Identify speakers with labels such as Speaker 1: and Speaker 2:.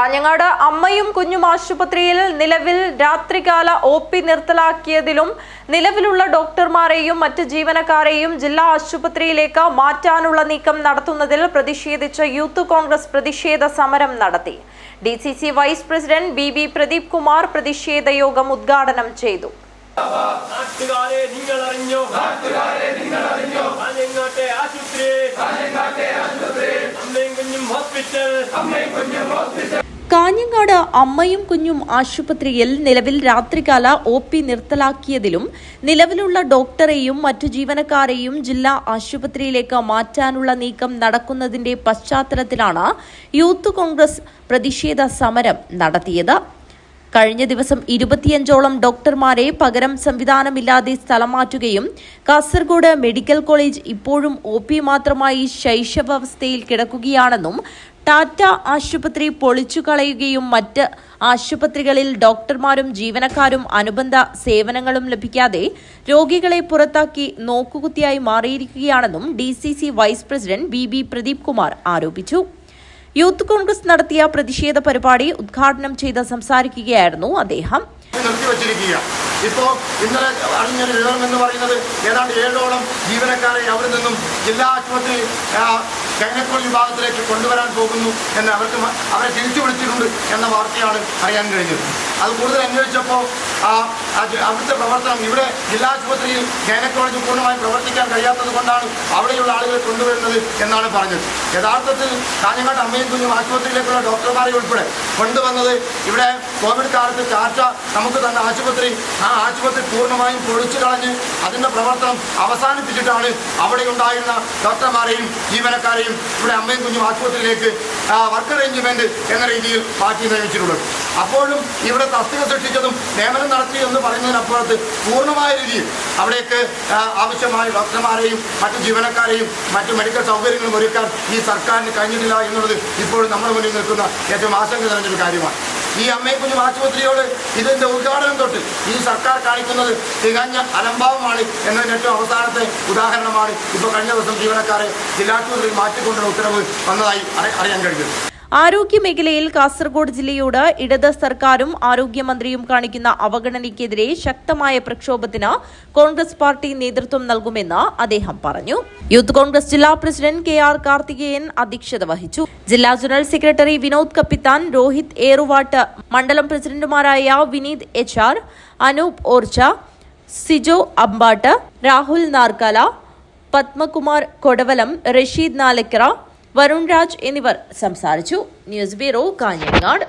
Speaker 1: കാഞ്ഞങ്ങാട് അമ്മയും കുഞ്ഞും ആശുപത്രിയിൽ നിലവിൽ രാത്രികാല ഒ പി നിർത്തലാക്കിയതിലും നിലവിലുള്ള ഡോക്ടർമാരെയും മറ്റ് ജീവനക്കാരെയും ജില്ലാ ആശുപത്രിയിലേക്ക് മാറ്റാനുള്ള നീക്കം നടത്തുന്നതിൽ പ്രതിഷേധിച്ച് യൂത്ത് കോൺഗ്രസ് പ്രതിഷേധ സമരം നടത്തി. D vice president B Pradeep Kumar പ്രതിഷേധ യോഗം ഉദ്ഘാടനം ചെയ്തു.
Speaker 2: നാട്ടുകാരെ നിങ്ങൾ അറിഞ്ഞോ കാഞ്ഞങ്ങാട്ടെ ആശുപത്രി. അമ്മയും കുഞ്ഞും ഹോസ്പിറ്റൽ.
Speaker 1: കാഞ്ഞങ്ങാട് അമ്മയും കുഞ്ഞും ആശുപത്രിയിൽ നിലവിൽ രാത്രികാല ഒ പി നിർത്തലാക്കിയതിലും നിലവിലുള്ള ഡോക്ടറെയും മറ്റു ജീവനക്കാരെയും ജില്ലാ ആശുപത്രിയിലേക്ക് മാറ്റാനുള്ള നീക്കം നടക്കുന്നതിന്റെ പശ്ചാത്തലത്തിലാണ് യൂത്ത് കോൺഗ്രസ് പ്രതിഷേധ സമരം നടത്തിയത്. കഴിഞ്ഞ ദിവസം ഇരുപത്തിയഞ്ചോളം ഡോക്ടർമാരെ പകരം സംവിധാനമില്ലാതെ സ്ഥലം മാറ്റുകയും കാസർഗോഡ് മെഡിക്കൽ കോളേജ് ഇപ്പോഴും ഒ മാത്രമായി ശൈശവാവസ്ഥയിൽ കിടക്കുകയാണെന്നും ടാറ്റ ആശുപത്രി പൊളിച്ചു കളയുകയും മറ്റ് ആശുപത്രികളിൽ ഡോക്ടർമാരും ജീവനക്കാരും അനുബന്ധ സേവനങ്ങളും ലഭിക്കാതെ രോഗികളെ പുറത്താക്കി നോക്കുകുത്തിയായി മാറിയിരിക്കുകയാണെന്നും D vice president B Pradeep Kumar ആരോപിച്ചു. യൂത്ത് കോൺഗ്രസ് നടത്തിയ പ്രതിഷേധ പരിപാടി ഉദ്ഘാടനം ചെയ്ത് സംസാരിക്കുകയായിരുന്നു അദ്ദേഹം.
Speaker 3: ഇപ്പോ ഇന്നലെ അറിഞ്ഞൊരു വിവരം എന്ന് പറയുന്നത് ഏതാണ്ട് ഏഴോളം ജീവനക്കാരെ അവിടെ നിന്നും ജില്ലാ ആശുപത്രി ഗൈനക്കോൾ വിഭാഗത്തിലേക്ക് കൊണ്ടുവരാൻ പോകുന്നു എന്ന് അവർക്ക് അവരെ തിരിച്ചു വിളിച്ചിട്ടുണ്ട് എന്ന വാർത്തയാണ് അറിയാൻ കഴിഞ്ഞത്. അത് കൂടുതൽ അന്വേഷിച്ചപ്പോൾ അവിടുത്തെ പ്രവർത്തനം ഇവിടെ ജില്ലാ ആശുപത്രിയിൽ ഗൈനക്കോളജി പൂർണമായി പ്രവർത്തിക്കാൻ കഴിയാത്തത് കൊണ്ടാണ് അവിടെയുള്ള ആളുകളെ കൊണ്ടുവരുന്നത് എന്നാണ് പറഞ്ഞത്. യഥാർത്ഥത്തിൽ കാഞ്ഞങ്ങാട് അമ്മയും കുഞ്ഞും ആശുപത്രിയിലേക്കുള്ള ഡോക്ടർമാരെ ഉൾപ്പെടെ കൊണ്ടുവന്നത് ഇവിടെ കോവിഡ് കാലത്ത് ടാറ്റ നമുക്ക് തന്ന ആശുപത്രി ആ ആശുപത്രി പൂർണമായും പൊളിച്ചു കളഞ്ഞ് അതിന്റെ പ്രവർത്തനം അവസാനിപ്പിച്ചിട്ടാണ് അവിടെ ഉണ്ടായിരുന്ന ഡോക്ടർമാരെയും ജീവനക്കാരെയും ഇവിടെ അമ്മയും കുഞ്ഞും ആശുപത്രിയിലേക്ക് വർക്ക് അറേഞ്ച്മെന്റ് എന്ന രീതിയിൽ മാറ്റി നിയമിച്ചിട്ടുള്ളത്. അപ്പോഴും ഇവിടെ തസ്തിക സൃഷ്ടിച്ചതും നിയമനം നടത്തി എന്ന് പറയുന്നതിനപ്പുറത്ത് പൂർണമായ രീതിയിൽ അവിടേക്ക് ആവശ്യമായ ഡോക്ടർമാരെയും മറ്റു ജീവനക്കാരെയും മറ്റു മെഡിക്കൽ സൗകര്യങ്ങളും ഒരുക്കാൻ ഈ സർക്കാരിന് കഴിഞ്ഞിട്ടില്ല എന്നുള്ളത് ഇപ്പോഴും നമ്മുടെ മുന്നിൽ നിൽക്കുന്ന ഏറ്റവും ആശങ്ക നിറഞ്ഞൊരു കാര്യമാണ്. ഈ അമ്മയും കുഞ്ഞും ആശുപത്രിയോട് ഇതിന്റെ ഉദ്ഘാടനം തൊട്ട് ഈ സർക്കാർ കാണിക്കുന്നത് തികഞ്ഞ അലംഭാവമാണ് എന്നതിന് ഏറ്റവും അവസാനത്തെ ഉദാഹരണമാണ്. ഇപ്പോൾ കഴിഞ്ഞ ദിവസം ജീവനക്കാരെ ജില്ലാശുപത്രിയിൽ മാറ്റിക്കൊണ്ടുള്ള ഉത്തരവ് വന്നതായി അറിയാൻ കഴിഞ്ഞത്
Speaker 1: ആരോഗ്യ മേഖലയിൽ കാസർഗോഡ് ജില്ലയോട് ഇടത് സർക്കാരും ആരോഗ്യമന്ത്രിയും കാണിക്കുന്ന അവഗണനയ്ക്കെതിരെ ശക്തമായ പ്രക്ഷോഭത്തിന് കോൺഗ്രസ് പാർട്ടി നേതൃത്വം നൽകുമെന്ന് അദ്ദേഹം പറഞ്ഞു. യൂത്ത് കോൺഗ്രസ് ജില്ലാ പ്രസിഡന്റ് കെ ആർ കാർത്തികേയൻ അധ്യക്ഷത വഹിച്ചു. ജില്ലാ ജനറൽ സെക്രട്ടറി വിനോദ് കപ്പിത്താൻ രോഹിത് ഏറുവാട്ട് മണ്ഡലം പ്രസിഡന്റുമാരായ വിനീത് എച്ച് ആർ അനൂപ് ഓർച്ച സിജോ അമ്പാട്ട് രാഹുൽ നാർക്കാല പത്മകുമാർ കൊടവലം റഷീദ് നാലക്കര വരുൺ രാജ് എന്നിവർ സംസാരിച്ചു. News bureau Kanhangad.